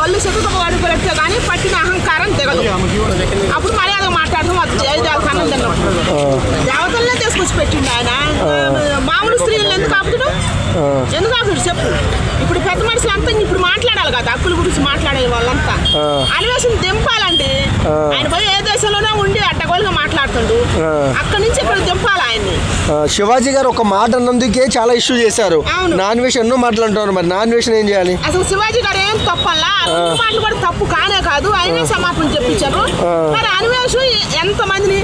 ఒళ్ళు చెట్టుతో పడిపోతే కానీ పట్టిన అహంకారం దిగదు అప్పుడు మర్యాద మాట్లాడడం అది జయజాలకు తిన్నప్పుడు దేవతలనే తీసుకొచ్చి పెట్టిండు ఆయన. మామూలు స్త్రీలను ఎందుకు ఆపుతుడు? ఎందుకు ఆపుతుడు చెప్పు. ఇప్పుడు పెద్ద మనుషులు అంతా ఇప్పుడు మాట్లాడాలి కదా హక్కుల గురించి మాట్లాడే వాళ్ళంతా. అన్వేషణ దింపాలండి. ఆయన పోయి ఏ దేశంలోనే ఉండి అడ్డగోలుగా మాట్లాడుతుండు. అక్కడి నుంచి ఇక్కడ దింపాలి ఆయన్ని. శివాజీ గారు ఒక మాట అన్నందుకే చాలా ఇష్యూ చేశారు. నాన్ వెజ్ ఎన్నో మాట్లాడుతున్నారు మరి నాన్ వెజ్ ఏం చేయాలి? అసలు శివాజీ గారు ఏం తప్పల్లా? మాటలు కూడా తప్పు కానే కాదు ఆయనే సమాపన చెప్పించారు. మరి అన్వేషు ఎంత మందిని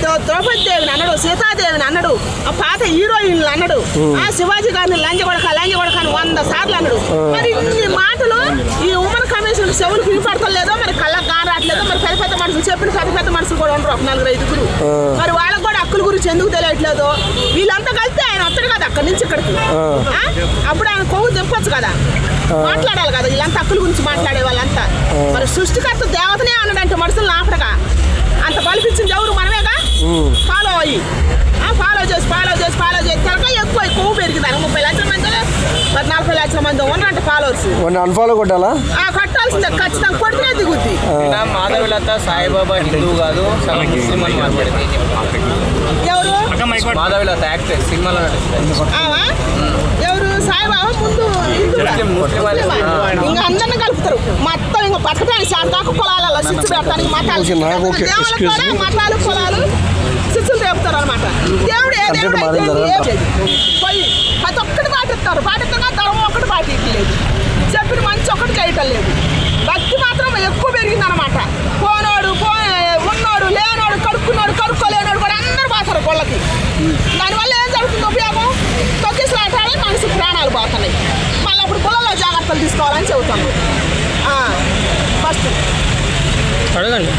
ద్రౌ- ద్రౌపది దేవిని అన్నాడు సీతాదేవిని అన్నాడు ఆ పాత హీరోయిన్లు అన్నాడు ఆ శివాజీ గారిని లంజ కొడక లంజ కొడక అని వంద సార్లు అన్నాడు. మరి ఇన్ని మాటలు ఈ ఉమెన్ కమిషన్ చెవులకు వినపడతలేదో మరి కళ్ళకు కాని రావట్లేదో మరి పెద్ద పెద్ద మనుషులు చెప్పిన పెద్ద పెద్ద మనుషులు కూడా ఉండరు ఒక నలుగురు ఐదుగురు. మరి వాళ్ళకి కూడా హక్కుల గురించి ఎందుకు తెలియట్లేదు? వీళ్ళంతా కలిస్తే ఆయన వస్తాడు కదా అక్కడి నుంచి ఇక్కడికి. ఆ? అప్పుడు ఆయన కొవ్వు దింపొచ్చు కదా. మాట్లాడాలి కదా వీళ్ళంతా హక్కుల గురించి మాట్లాడే వాళ్ళంతా. మరి సృష్టికర్త దేవతనే అన్నాడంటే మనుషులు ఆపడగా అంత బలిపించింది ఎవరు? మనమేగా? ఫాలో అయ్యి. ఫాలో చేసి ఫాలో చేసి ఫాలో చేసి. కనుక ఎక్కువ కొవ్వు పెరిగింది ముప్పై లక్షల మంది మరి నలభై లక్షల మంది ఉన్నారంట ఫాలోవర్స్ అన్ఫాలో కొట్టాలా? ఆ కట్టాల్సిందే. ఖచ్చితంగా కొడితే దిగుద్ది. మాధవిలత సాయిబాబా హిందూ కాదు ముస్లిం అని మాట్లాడింది ఎవరు మాధవిలత యాక్టర్ సినిమాలో? ఎవరు? సాయిబాబా ముందు ఇంకా అందరిని కలుపుతారు. మొత్తం ఇంకా బతకడానికి శాంతాకు పొలాలలో సిచ్చు పెడతానికి మతాలు. మతాలు పొలాలు. సిచ్చులు రేపుతారు అనమాట దేవుడు ఏ. పోయి ప్రతి ఒక్కటి దానివల్ల ఏం జరుగుతుంది ఉపయోగం? తొక్కిసలాటాలి మనిషి ప్రాణాలు పోతున్నాయి మళ్ళీ అప్పుడు పొలంలో జాగ్రత్తలు తీసుకోవాలని చెబుతాను. ఫస్ట్. అడగండి.